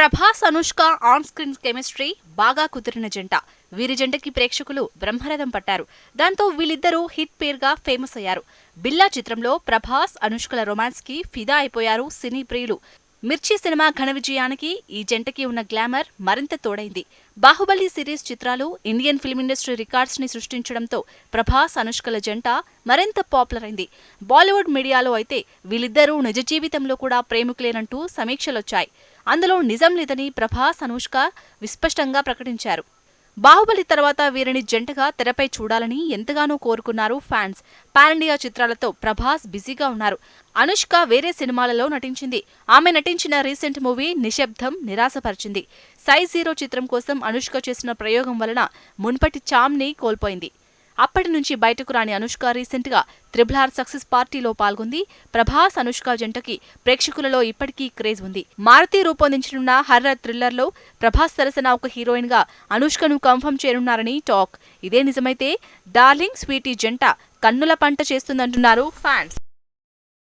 Prabhas Anushka on screen chemistry బాగా కుదిరిన జంట. వీరి జంటకి ప్రేక్షకులు బ్రహ్మరథం పట్టారు. దాంతో వీళ్ళిద్దరూ హిట్ పేర్గా ఫేమస్ అయ్యారు. బిల్లా చిత్రంలో ప్రభాస్ అనుష్కల రొమాన్స్కి ఫిదా అయిపోయారు సినీ ప్రియులు. మిర్చి సినిమా ఘన విజయానికి ఈ జంటకి ఉన్న గ్లామర్ మరింత తోడైంది. బాహుబలి సిరీస్ చిత్రాలు ఇండియన్ ఫిల్మ్ ఇండస్ట్రీ రికార్డ్స్ని సృష్టించడంతో ప్రభాస్ అనుష్కల జంట మరింత పాపులర్ అయింది. బాలీవుడ్ మీడియాలో అయితే వీళ్ళిద్దరూ నిజ జీవితంలో కూడా ప్రేమికులేనంటూ సమీక్షలొచ్చాయి. అందులో నిజం లేదని ప్రభాస్ అనుష్క విస్పష్టంగా ప్రకటించారు. బాహుబలి తర్వాత వీరిని జంటగా తెరపై చూడాలని ఎంతగానో కోరుకున్నారు ఫ్యాన్స్. పారండియా చిత్రాలతో ప్రభాస్ బిజీగా ఉన్నారు. అనుష్క వేరే సినిమాలలో నటించింది. ఆమె నటించిన రీసెంట్ మూవీ నిశ్శబ్దం నిరాశపరిచింది. సై జీరో చిత్రం కోసం అనుష్క చేసిన ప్రయోగం వలన మున్పటి చామ్ని కోల్పోయింది. అప్పటి నుంచి బయటకు రాని అనుష్క రీసెంట్గా త్రిబుల్ ఆర్ సక్సెస్ పార్టీలో పాల్గొంది. ప్రభాస్ అనుష్క జంటకి ప్రేక్షకులలో ఇప్పటికీ క్రేజ్ ఉంది. మారుతి రూపొందించనున్న హర్రర్ థ్రిల్లర్లో ప్రభాస్ సరసన ఒక హీరోయిన్గా అనుష్కను కన్ఫర్మ్ చేయనున్నారని టాక్. ఇదే నిజమైతే డార్లింగ్ స్వీటీ జంట కన్నుల పంట చేస్తుందంటున్నారు ఫ్యాన్స్.